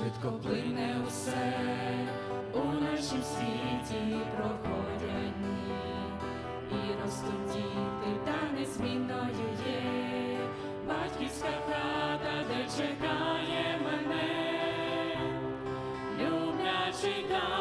швидко плине усе. У нашім світі проходять дні, і ростуть діти, та незмінною є. Батьківська хата, де чекає мене, люблячий тато,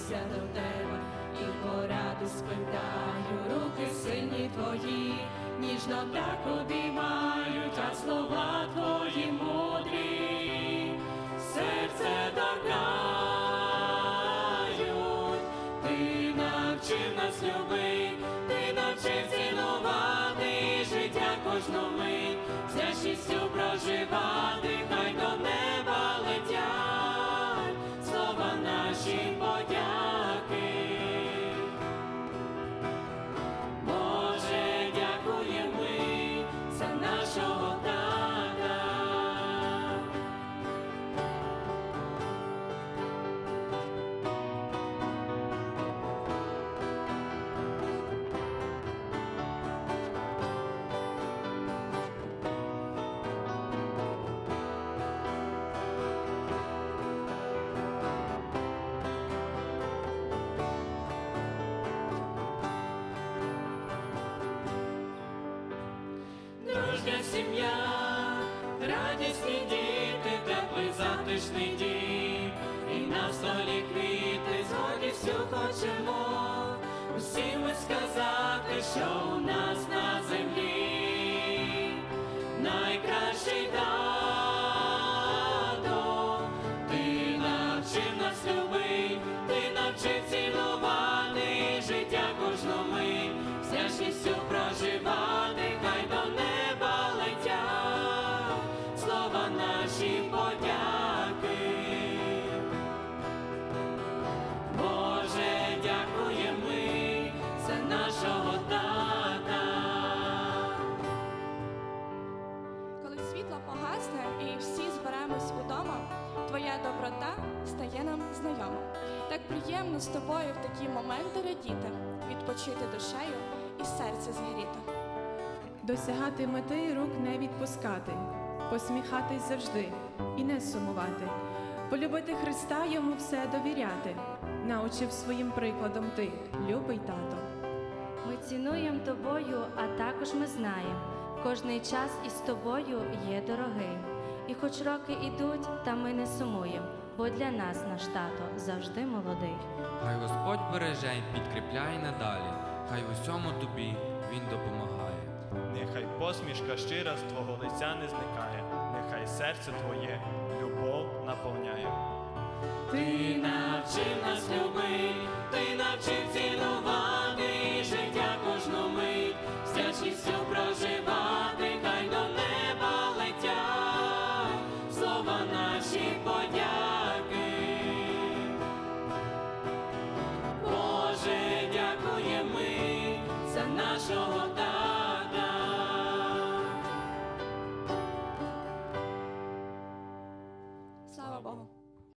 пригорнуся до тебе і поради спитаю, руки сині твої, ніжно так обіймають, а слова твої мудрі, серце торкають, ти навчив нас любить, затишний дім, і на столі квіти, згоді всю хочемо, усім ми сказати, що у нас на землі найкращий тато, ти навчив нас любить, ти навчив цінувати життя кожну мить, з вдячністю проживати, хай до неба летять. Слова наші подяки. Доброта стає нам знайома. Так приємно з тобою в такі моменти радіти, відпочити душею і серце згріти. Досягати мети рук не відпускати, посміхатись завжди і не сумувати, полюбити Христа йому все довіряти, научив своїм прикладом ти, любий тато. Ми цінуємо тобою, а також ми знаємо, кожний час із тобою є дорогим і хоч роки ідуть, та ми не сумуємо, бо для нас наш тато завжди молодий. Хай Господь береже і підкріпляє надалі, хай усьому тобі він допомагає. Нехай посмішка щира з твого лиця не зникає, нехай серце твоє любов наповняє. Ти навчив нас любити, ти навчив цінувати.